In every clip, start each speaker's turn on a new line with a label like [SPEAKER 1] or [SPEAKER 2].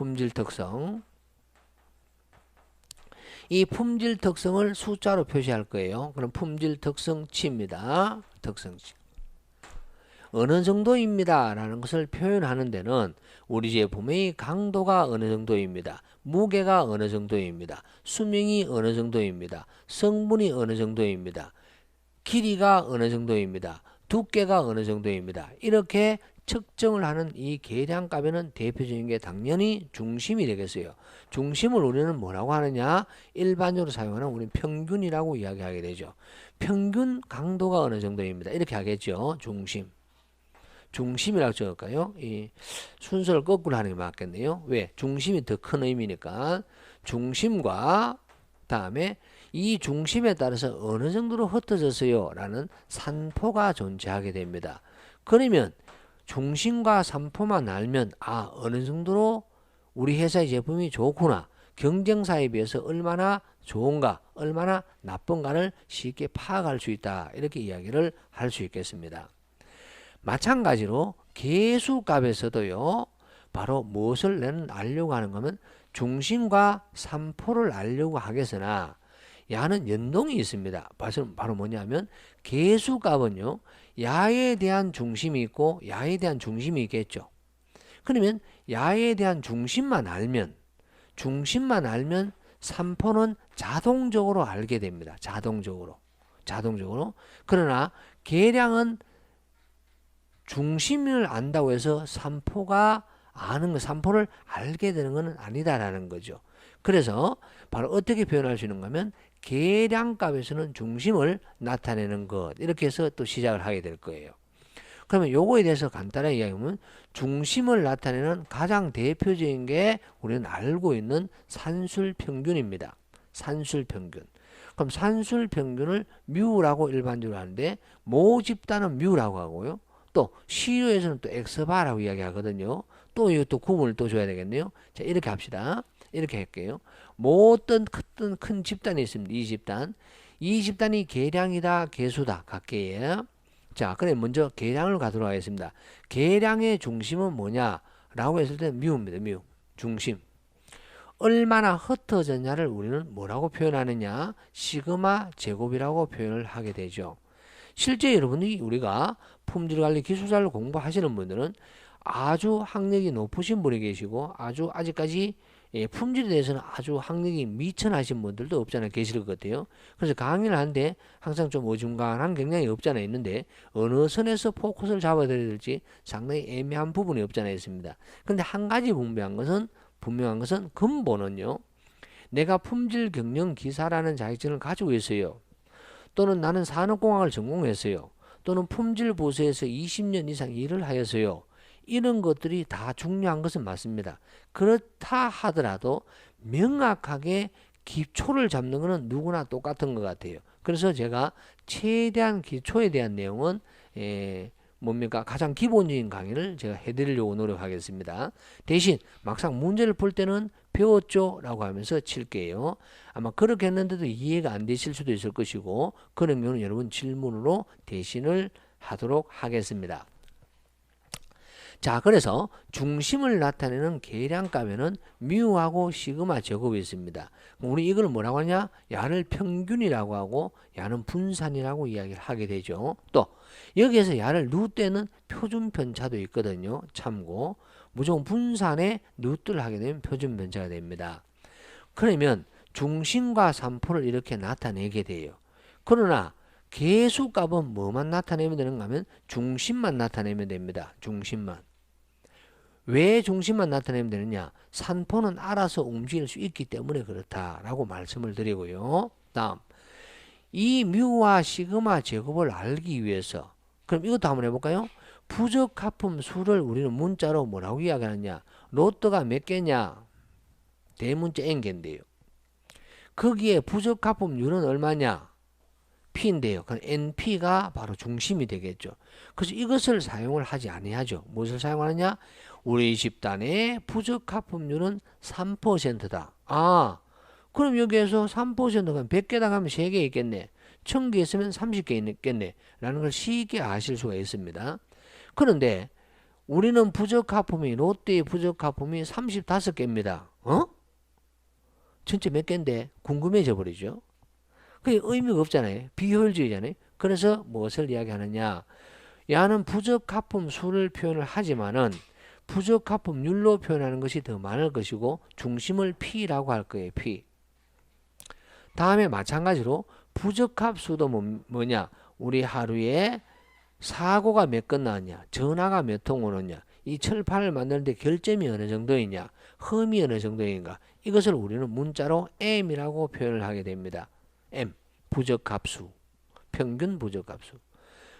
[SPEAKER 1] 품질 특성. 이 품질 특성을 숫자로 표시할 거예요. 그럼 품질 특성치입니다. 특성치. 어느 정도입니다. 라는 것을 표현하는 데는 우리 제품의 강도가 어느 정도입니다. 무게가 어느 정도입니다. 수명이 어느 정도입니다. 성분이 어느 정도입니다. 길이가 어느 정도입니다. 두께가 어느 정도입니다. 이렇게 측정을 하는 이 계량값에는 대표적인 게 당연히 중심이 되겠어요. 중심을 우리는 뭐라고 하느냐? 일반적으로 사용하는 우리는 평균이라고 이야기하게 되죠. 평균 강도가 어느 정도입니다. 이렇게 하겠죠. 중심. 중심이라고 적을까요? 이 순서를 거꾸로 하는 게 맞겠네요. 왜? 중심이 더 큰 의미니까 중심과 다음에 이 중심에 따라서 어느 정도로 흩어졌어요 라는 산포가 존재하게 됩니다. 그러면 중심과 산포만 알면 아 어느 정도로 우리 회사의 제품이 좋구나 경쟁사에 비해서 얼마나 좋은가 얼마나 나쁜가를 쉽게 파악할 수 있다 이렇게 이야기를 할 수 있겠습니다. 마찬가지로 개수값에서도요 바로 무엇을 내는 알려고 하는 거면 중심과 산포를 알려고 하겠으나 야는 연동이 있습니다. 바로 뭐냐면 개수값은요. 야에 대한 중심이 있고 야에 대한 중심이 있겠죠. 그러면 야에 대한 중심만 알면 중심만 알면 산포는 자동적으로 알게 됩니다. 자동적으로. 자동적으로. 그러나 계량은 중심을 안다고 해서 산포가 아는 거, 산포를 알게 되는 것은 아니다라는 거죠. 그래서 바로 어떻게 표현할 수 있는가 하면 계량값에서는 중심을 나타내는 것 이렇게 해서 또 시작을 하게 될 거예요. 그러면 요거에 대해서 간단하게 이야기하면 중심을 나타내는 가장 대표적인 게 우리는 알고 있는 산술 평균입니다. 산술 평균. 그럼 산술 평균을 뮤라고 일반적으로 하는데 모 집단은 뮤라고 하고요. 또 시류에서는 또 엑스바라고 이야기하거든요. 또 이것도 구분을 또 줘야 되겠네요. 자 이렇게 합시다. 이렇게 할게요. 모든 큰, 큰 집단이 있습니다. 이 집단. 이 집단이 계량이다, 계수다, 각계예요. 자, 그래 먼저 계량을 가도록 하겠습니다. 계량의 중심은 뭐냐? 라고 했을 때 뮤입니다. 뮤. 중심. 얼마나 흩어졌냐를 우리는 뭐라고 표현하느냐? 시그마 제곱이라고 표현을 하게 되죠. 실제 여러분이 우리가 품질관리 기술자를 공부하시는 분들은 아주 학력이 높으신 분이 계시고 아주 아직까지 예, 품질에 대해서는 아주 학력이 미천하신 분들도 없잖아요. 계실 것 같아요. 그래서 강의를 하는데 항상 좀 어중간한 경향이 없잖아요. 있는데 어느 선에서 포커스를 잡아드려야 될지 상당히 애매한 부분이 없잖아요. 있습니다. 근데 한 가지 분명한 것은 분명한 것은 근본은요. 내가 품질 경영 기사라는 자격증을 가지고 있어요. 또는 나는 산업공학을 전공했어요. 또는 품질 부서에서 20년 이상 일을 하였어요. 이런 것들이 다 중요한 것은 맞습니다. 그렇다 하더라도 명확하게 기초를 잡는 것은 누구나 똑같은 것 같아요. 그래서 제가 최대한 기초에 대한 내용은 에, 뭡니까 가장 기본적인 강의를 제가 해드리려고 노력하겠습니다. 대신 막상 문제를 풀 때는 배웠죠 라고 하면서 칠게요. 아마 그렇게 했는데도 이해가 안 되실 수도 있을 것이고 그런 경우는 여러분 질문으로 대신을 하도록 하겠습니다. 자, 그래서 중심을 나타내는 계량값에는 뮤하고 시그마 제곱이 있습니다. 우리 이걸 뭐라고 하냐? 야를 평균이라고 하고 야는 분산이라고 이야기를 하게 되죠. 또 여기에서 야를 누 때는 표준 편차도 있거든요. 참고 무조건 분산에 누트를 하게 되면 표준 편차가 됩니다. 그러면 중심과 산포를 이렇게 나타내게 돼요. 그러나 개수값은 뭐만 나타내면 되는가 하면 중심만 나타내면 됩니다. 중심만. 왜 중심만 나타내면 되느냐? 산포는 알아서 움직일 수 있기 때문에 그렇다라고 말씀을 드리고요. 다음 이 뮤와 시그마 제곱을 알기 위해서 그럼 이것도 한번 해볼까요? 부적합품 수를 우리는 문자로 뭐라고 이야기하느냐? 로또가 몇 개냐? 대문자 n개인데요. 거기에 부적합품률은 얼마냐? P인데요. 그럼 NP가 바로 중심이 되겠죠. 그래서 이것을 사용을 하지 아니하죠. 무엇을 사용하느냐? 우리 집단의 부적합품률은 3%다. 아, 그럼 여기에서 3%가 100개당 하면 3개 있겠네. 1000개 있으면 30개 있겠네. 라는 걸 쉽게 아실 수가 있습니다. 그런데 우리는 부적합품이 롯데의 부적합품이 35개입니다. 어? 전체 몇 개인데 궁금해져 버리죠. 그게 의미가 없잖아요. 비효율주의잖아요. 그래서 무엇을 이야기하느냐? 야는 부적합품 수를 표현을 하지만은 부적합품률로 표현하는 것이 더 많을 것이고 중심을 P라고 할 거예요. P. 다음에 마찬가지로 부적합수도 뭐, 뭐냐? 우리 하루에 사고가 몇 건 나왔냐? 전화가 몇 통 오느냐? 이 철판을 만드는데 결점이 어느 정도이냐? 흠이 어느 정도인가? 이것을 우리는 문자로 M이라고 표현을 하게 됩니다. M. 부적합수. 평균 부적합수.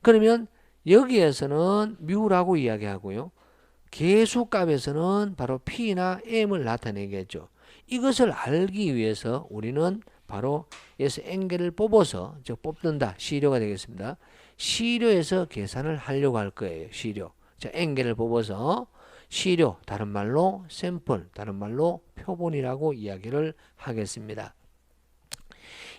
[SPEAKER 1] 그러면 여기에서는 뮤라고 이야기하고요. 계수값에서는 바로 P나 M을 나타내겠죠. 이것을 알기 위해서 우리는 바로 여기서 앵겔을 뽑아서 즉 뽑는다. 시료가 되겠습니다. 시료에서 계산을 하려고 할 거예요. 시료. 자, 앵겔을 뽑아서 시료, 다른 말로 샘플, 다른 말로 표본이라고 이야기를 하겠습니다.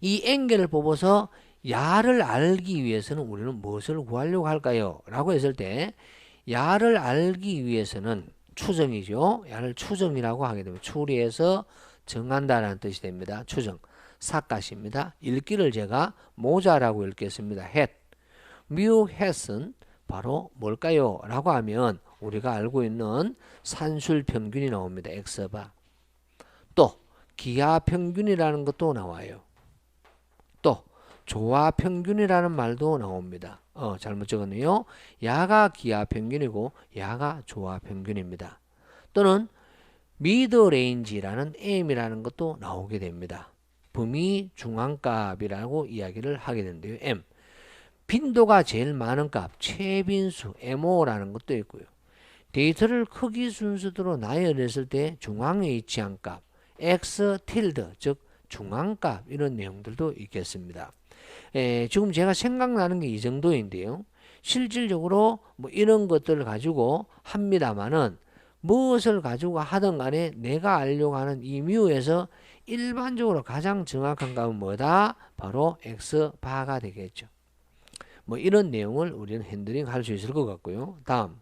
[SPEAKER 1] 이 앵겔을 뽑아서 야를 알기 위해서는 우리는 무엇을 구하려고 할까요? 라고 했을 때 야를 알기 위해서는 추정이죠. 야를 추정이라고 하게 되면 추리해서 정한다라는 뜻이 됩니다. 추정. 사가시입니다. 읽기를 제가 모자라고 읽겠습니다. 햇. 뮤 햇은 바로 뭘까요? 라고 하면 우리가 알고 있는 산술 평균이 나옵니다. 엑스바. 또 기하 평균이라는 것도 나와요. 또 조화 평균이라는 말도 나옵니다. 어, 잘못 적었네요. 야가 기하 평균이고 야가 조화 평균입니다. 또는 미드 레인지라는 M이라는 것도 나오게 됩니다. 범위 중앙값이라고 이야기를 하게 되는데요. M. 빈도가 제일 많은 값, 최빈수, MO라는 것도 있고요. 데이터를 크기 순서대로 나열했을 때 중앙에 위치한 값, X 틸드, 즉 중앙값 이런 내용들도 있겠습니다. 에, 지금 제가 생각나는 게 이 정도인데요. 실질적으로 뭐 이런 것들을 가지고 합니다만은 무엇을 가지고 하든 간에 내가 알려고 하는 이 뮤에서 일반적으로 가장 정확한 값은 뭐다? 바로 X바가 되겠죠. 뭐 이런 내용을 우리는 핸들링 할 수 있을 것 같고요. 다음.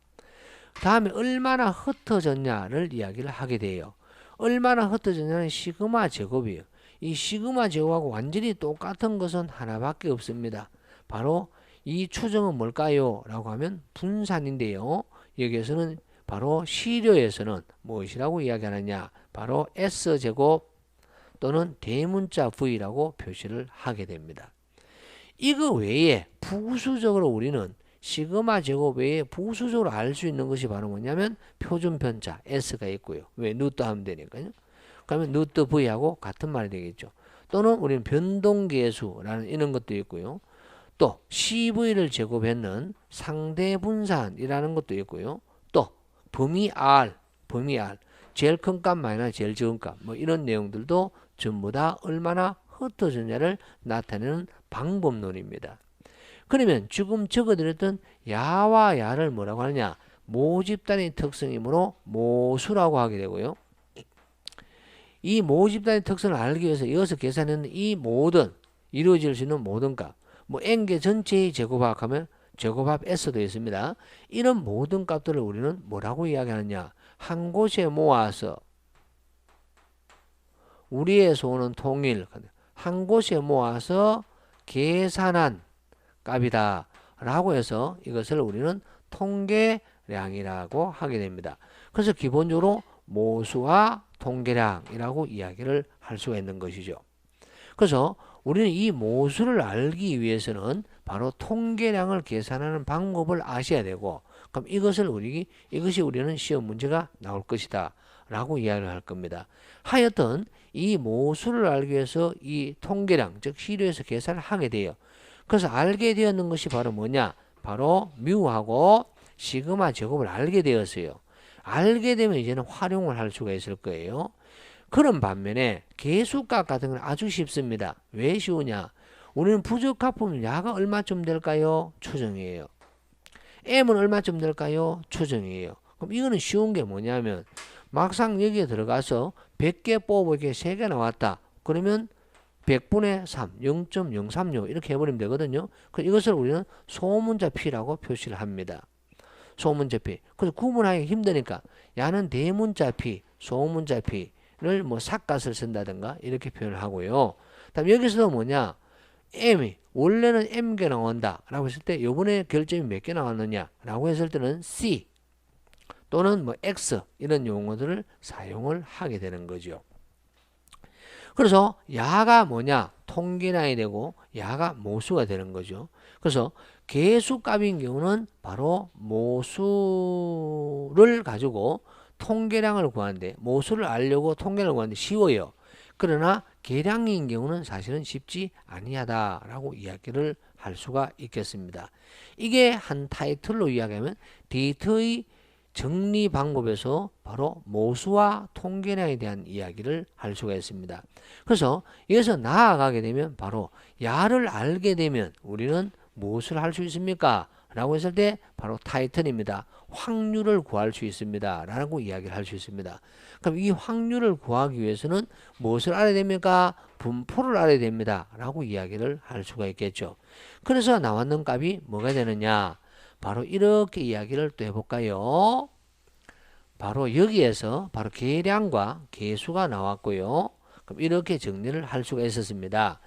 [SPEAKER 1] 다음에 얼마나 흩어졌냐를 이야기를 하게 돼요. 얼마나 흩어졌냐는 시그마 제곱이에요. 이 시그마 제곱하고 완전히 똑같은 것은 하나밖에 없습니다. 바로 이 추정은 뭘까요? 라고 하면 분산인데요. 여기에서는 바로 시료에서는 무엇이라고 이야기하느냐? 바로 S제곱 또는 대문자 V라고 표시를 하게 됩니다. 이거 외에 부수적으로 우리는 시그마 제곱 외에 부수적으로 알 수 있는 것이 바로 뭐냐면 표준 편차 S가 있고요. 왜? 누트 하면 되니까요. 그러면 누트 V하고 같은 말이 되겠죠. 또는 우리는 변동계수라는 이런 것도 있고요. 또 CV를 제곱했는 상대 분산이라는 것도 있고요. 또 범위 R, 범위 R, 제일 큰 값 마이너스 제일 적은 값, 뭐 이런 내용들도 전부 다 얼마나 흩어졌냐를 나타내는 방법론입니다. 그러면 지금 적어드렸던 야와 야를 뭐라고 하느냐? 모집단의 특성이므로 모수라고 하게 되고요. 이 모집단의 특성을 알기 위해서 이어서 계산하는 이 모든 이루어질 수 있는 모든 값, 뭐 n개 전체의 제곱합 하면 제곱합 s도 있습니다. 이런 모든 값들을 우리는 뭐라고 이야기하느냐? 한 곳에 모아서 우리에서 오는 통일 한 곳에 모아서 계산한 값이다 라고 해서 이것을 우리는 통계량이라고 하게 됩니다. 그래서 기본적으로 모수와 통계량이라고 이야기를 할 수가 있는 것이죠. 그래서 우리는 이 모수를 알기 위해서는 바로 통계량을 계산하는 방법을 아셔야 되고 그럼 이것을 우리 이것이 우리는 시험 문제가 나올 것이다 라고 이야기를 할 겁니다. 하여튼 이 모수를 알기 위해서 이 통계량 즉 시료에서 계산을 하게 돼요. 그래서 알게 되었는 것이 바로 뭐냐? 바로 뮤하고 시그마 제곱을 알게 되었어요. 알게 되면 이제는 활용을 할 수가 있을 거예요. 그런 반면에 계수값 같은 건 아주 쉽습니다. 왜 쉬우냐? 우리는 부적합하면 야가 얼마쯤 될까요? 추정이에요. m은 얼마쯤 될까요? 추정이에요. 그럼 이거는 쉬운 게 뭐냐면 막상 여기에 들어가서 100개 뽑고 이렇게 3개 나왔다. 그러면 100분의 3, 0.036 이렇게 해버리면 되거든요. 그 이것을 우리는 소문자 P라고 표시를 합니다. 소문자 피. 그래서 구분하기 힘드니까 야는 대문자 피, 소문자 피를 뭐 삭갓을 쓴다든가 이렇게 표현을 하고요. 다음 여기서도 뭐냐? m이 원래는 m개 나온다 라고 했을 때 요번에 결점이 몇 개 나왔느냐 라고 했을 때는 c 또는 뭐 x 이런 용어들을 사용을 하게 되는 거죠. 그래서 야가 뭐냐 통계량이 되고 야가 모수가 되는 거죠. 그래서 개수값인 경우는 바로 모수를 가지고 통계량을 구하는데 모수를 알려고 통계를 구하는데 쉬워요. 그러나 계량인 경우는 사실은 쉽지 아니하다라고 이야기를 할 수가 있겠습니다. 이게 한 타이틀로 이야기하면 데이터의 정리 방법에서 바로 모수와 통계량에 대한 이야기를 할 수가 있습니다. 그래서 여기서 나아가게 되면 바로 야를 알게 되면 우리는 무엇을 할 수 있습니까? 라고 했을 때 바로 타이틀입니다. 확률을 구할 수 있습니다. 라고 이야기를 할 수 있습니다. 그럼 이 확률을 구하기 위해서는 무엇을 알아야 됩니까? 분포를 알아야 됩니다. 라고 이야기를 할 수가 있겠죠. 그래서 나왔는 값이 뭐가 되느냐? 바로 이렇게 이야기를 또 해볼까요? 바로 여기에서 바로 계량과 계수가 나왔고요. 그럼 이렇게 정리를 할 수가 있었습니다.